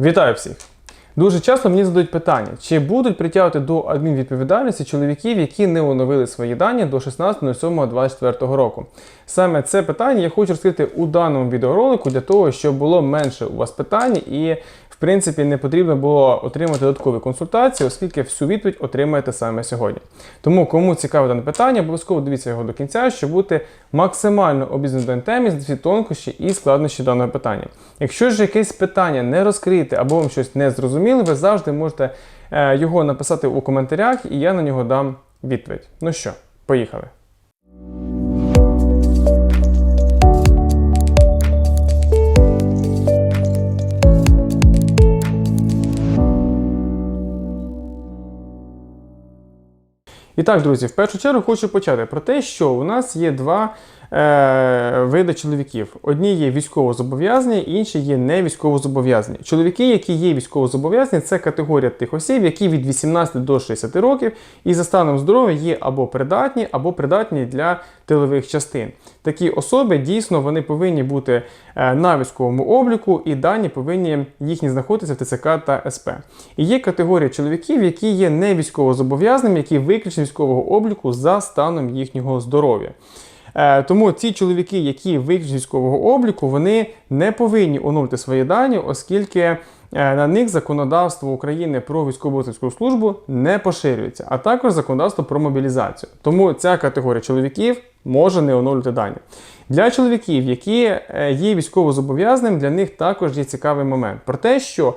Вітаю всіх! Дуже часто мені задають питання, чи будуть притягувати до адмінвідповідальності чоловіків, які не оновили свої дані до 16.07.24 року. Саме це питання я хочу розкрити у даному відеоролику для того, щоб було менше у вас питань і, принципі, не потрібно було отримати додаткові консультації, оскільки всю відповідь отримаєте саме сьогодні. Тому, кому цікаве дане питання, обов'язково дивіться його до кінця, щоб бути максимально обізнаним темі з всі тонкощі і складнощі даного питання. Якщо ж якесь питання не розкрите або вам щось не зрозуміло, ви завжди можете е, його написати у коментарях, і я на нього дам відповідь. Ну що, поїхали. І так, друзі, в першу чергу хочу почати про те, що у нас є два види чоловіків. Одні є військовозобов'язані, інші є не військовозобов'язані. Чоловіки, які є військовозобов'язані, це категорія тих осіб, які від 18 до 60 років і за станом здоров'я є або придатні, або придатні для тилових частин. Такі особи дійсно вони повинні бути е, на військовому обліку, і дані повинні їхні знаходитися в ТЦК та СП. І є категорія чоловіків, які є не військовозобов'язаними, які виключені з військового обліку за станом їхнього здоров'я. Е, Тому ці чоловіки, які виключені з військового обліку, вони не повинні оновити свої дані, оскільки е, на них законодавство України про військово службу не поширюється, а також законодавство про мобілізацію. Тому ця категорія чоловіків може не оновлювати дані. Для чоловіків, які е, є військовозобов'язаним, для них також є цікавий момент про те, що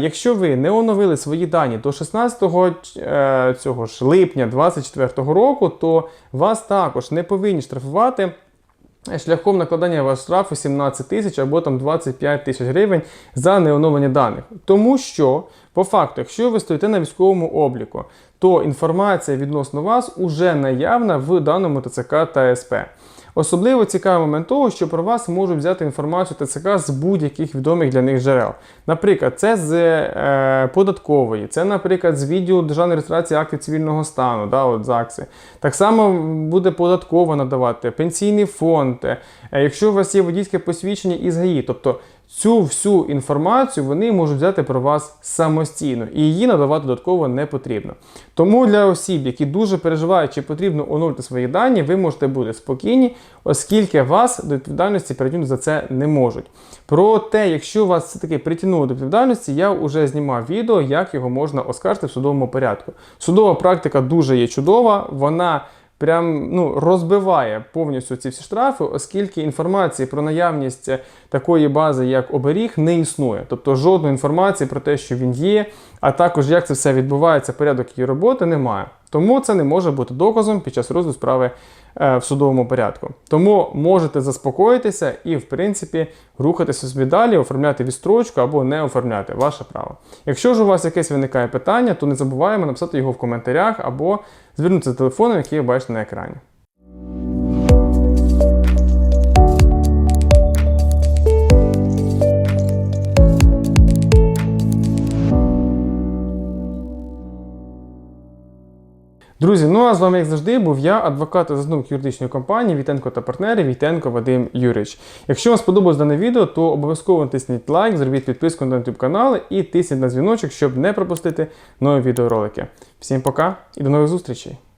якщо ви не оновили свої дані до 16 е, цього ж липня 2024 року, то вас також не повинні штрафувати. Шляхом накладання вас штрафу 17 тисяч або там 25 тисяч гривень за неоновлення даних. Тому що, по факту, якщо ви стоїте на військовому обліку, то інформація відносно вас уже наявна в даному ТЦК та СП. Особливо цікавий момент того, що про вас можуть взяти інформацію ТЦК з будь-яких відомих для них джерел. Наприклад, це з е, податкової, це, наприклад, з відділу державної реєстрації актів цивільного стану, да, от ЗАГСи. Так само буде податкова надавати, пенсійний фонд, е, якщо у вас є водійське посвідчення із ГАІ, тобто Цю всю інформацію вони можуть взяти про вас самостійно і її надавати додатково не потрібно. Тому для осіб, які дуже переживають, чи потрібно оновити свої дані, ви можете бути спокійні, оскільки вас до відповідальності притягнути за це не можуть. Проте, якщо вас все-таки притягнули до відповідальності, я вже знімав відео, як його можна оскаржити в судовому порядку. Судова практика дуже є чудова, вона прям ну, розбиває повністю ці всі штрафи, оскільки інформації про наявність такої бази, як оберіг, не існує. Тобто жодної інформації про те, що він є, а також як це все відбувається, порядок її роботи, немає. Тому це не може бути доказом під час розгляду справи е, в судовому порядку. Тому можете заспокоїтися і, в принципі, рухатися собі далі, оформляти відстрочку або не оформляти ваше право. Якщо ж у вас якесь виникає питання, то не забуваємо написати його в коментарях або звернутися до телефоном, який ви бачите на екрані. Друзі, ну а з вами, як завжди, був я, адвокат та засновник юридичної компанії Вітенко та партнери Вітенко Вадим Юрич. Якщо вам сподобалось дане відео, то обов'язково тисніть лайк, зробіть підписку на YouTube канал і тисніть на дзвіночок, щоб не пропустити нові відеоролики. Всім пока і до нових зустрічей!